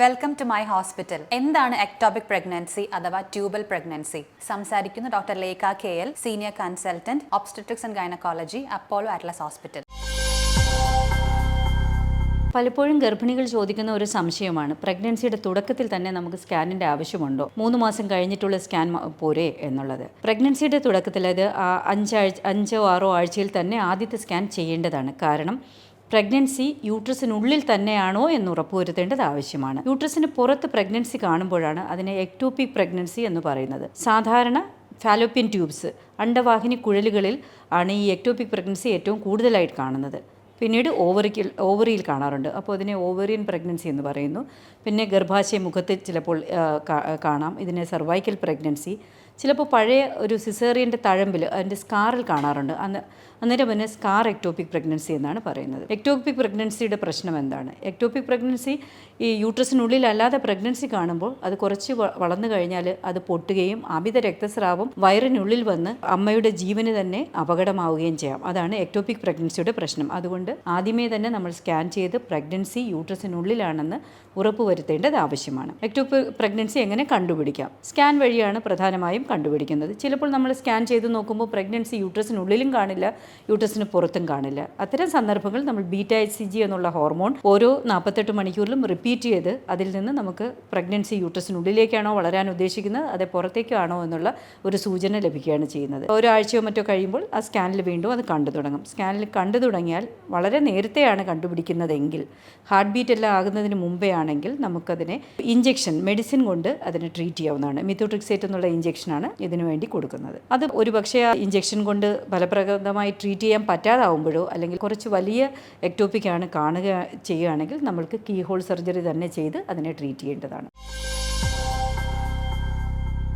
Welcome to my hospital എന്താണ് ectopic pregnancy അഥവാ tubal pregnancy സംസാരിക്കുന്ന doctor Lekha K L senior consultant obstetrics and gynaecology Apollo Atlas hospital പലപ്പോഴും ഗർഭിണികൾ ചോദിക്കുന്ന ഒരു സംശയമാണ്. പ്രഗ്നൻസിയുടെ തുടക്കത്തിൽ തന്നെ നമുക്ക് സ്കാനിന്റെ ആവശ്യമുണ്ടോ? മൂന്ന് മാസം കഴിഞ്ഞിട്ടുള്ള സ്കാൻ പോരെ എന്നുള്ളത്. പ്രഗ്നൻസിയുടെ തുടക്കത്തിൽ അത് അഞ്ചാഴ്ച അഞ്ചോ ആറോ ആഴ്ചയിൽ തന്നെ ആദ്യത്തെ സ്കാൻ ചെയ്യേണ്ടതാണ്. കാരണം പ്രഗ്നൻസി യൂട്രസിനുള്ളിൽ തന്നെയാണോ എന്ന് ഉറപ്പുവരുത്തേണ്ടത് ആവശ്യമാണ്. യൂട്രസിന് പുറത്ത് പ്രഗ്നൻസി കാണുമ്പോഴാണ് അതിനെ എക്ടോപിക് പ്രഗ്നൻസി എന്ന് പറയുന്നത്. സാധാരണ ഫാലോപ്യൻ ട്യൂബ്സ് അണ്ടവാഹിനി കുഴലുകളിൽ ആണ് ഈ എക്ടോപിക് പ്രഗ്നൻസി ഏറ്റവും കൂടുതലായിട്ട് കാണുന്നത്. പിന്നീട് ഓവറിക്കിൽ ഓവറിയിൽ കാണാറുണ്ട്. അപ്പോൾ അതിനെ ഓവറിയൻ പ്രഗ്നൻസി എന്ന് പറയുന്നു. പിന്നെ ഗർഭാശയ മുഖത്ത് ചിലപ്പോൾ കാണാം. ഇതിനെ സർവൈക്കൽ പ്രഗ്നൻസി ചിലപ്പോൾ പഴയ ഒരു സിസേറിയന്റെ തഴമ്പിൽ അതിന്റെ സ്കാറിൽ കാണാറുണ്ട്. അന്ന് അന്നേരം പിന്നെ സ്കാർ എക്ടോപിക് പ്രഗ്നൻസി എന്നാണ് പറയുന്നത്. എക്ടോപിക് പ്രഗ്നൻസിയുടെ പ്രശ്നം എന്താണ്? എക്ടോപിക് പ്രഗ്നൻസി ഈ യൂട്രസിനുള്ളിലല്ലാതെ പ്രഗ്നൻസി കാണുമ്പോൾ അത് കുറച്ച് വളർന്നു കഴിഞ്ഞാൽ അത് പൊട്ടുകയും അമിത രക്തസ്രാവം വയറിനുള്ളിൽ വന്ന് അമ്മയുടെ ജീവന് തന്നെ അപകടമാവുകയും ചെയ്യാം. അതാണ് എക്ടോപിക് പ്രഗ്നൻസിയുടെ പ്രശ്നം. അതുകൊണ്ട് ആദ്യമേ തന്നെ നമ്മൾ സ്കാൻ ചെയ്ത് പ്രഗ്നൻസി യൂട്രസിനുള്ളിലാണെന്ന് ഉറപ്പുവരുത്തേണ്ടത് ആവശ്യമാണ്. എക്ടോപിക് പ്രഗ്നൻസി എങ്ങനെ കണ്ടുപിടിക്കാം? സ്കാൻ വഴിയാണ് പ്രധാനമായും കണ്ടുപിടിക്കുന്നത്. ചിലപ്പോൾ നമ്മൾ സ്കാൻ ചെയ്ത് നോക്കുമ്പോൾ പ്രഗ്നൻസി യൂട്രസിനുള്ളിലും കാണില്ല യൂട്രസിന് പുറത്തും കാണില്ല. അത്തരം സന്ദർഭങ്ങൾ നമ്മൾ ബീറ്റ എച്ച് സി ജി എന്നുള്ള ഹോർമോൺ ഓരോ നാൽപ്പത്തെട്ട് മണിക്കൂറിലും റിപ്പീറ്റ് ചെയ്ത് അതിൽ നിന്ന് നമുക്ക് പ്രഗ്നൻസി യൂട്രസിനുള്ളിലേക്കാണോ വളരാൻ ഉദ്ദേശിക്കുന്നത് അതെ പുറത്തേക്കാണോ എന്നുള്ള ഒരു സൂചന ലഭിക്കുകയാണ് ചെയ്യുന്നത്. ഒരാഴ്ചയോ മറ്റോ കഴിയുമ്പോൾ ആ സ്കാനിൽ വീണ്ടും അത് കണ്ടു തുടങ്ങും. സ്കാനിൽ കണ്ടു തുടങ്ങിയാൽ വളരെ നേരത്തെയാണ് കണ്ടുപിടിക്കുന്നതെങ്കിൽ ഹാർട്ട് ബീറ്റ് എല്ലാം ആകുന്നതിന് മുമ്പേ ആണെങ്കിൽ നമുക്കതിനെ ഇഞ്ചെക്ഷൻ മെഡിസിൻ കൊണ്ട് അതിനെ ട്രീറ്റ് ചെയ്യാവുന്നതാണ്. മിത്തോട്രിക്സേറ്റ് എന്നുള്ള ഇഞ്ചെക്ഷനാണ് ഇതിനു വേണ്ടി കൊടുക്കുന്നത്. അത് ഒരു പക്ഷേ ആ ഇഞ്ചെക്ഷൻ കൊണ്ട് ഫലപ്രദമായി ട്രീറ്റ് ചെയ്യാൻ പറ്റാതാവുമ്പോഴോ അല്ലെങ്കിൽ കുറച്ച് വലിയ എക്ടോപ്പിക്കാണ് കാണുക ചെയ്യുകയാണെങ്കിൽ നമ്മൾക്ക് കീ ഹോൾ സർജറി തന്നെ ചെയ്ത് അതിനെ ട്രീറ്റ് ചെയ്യേണ്ടതാണ്.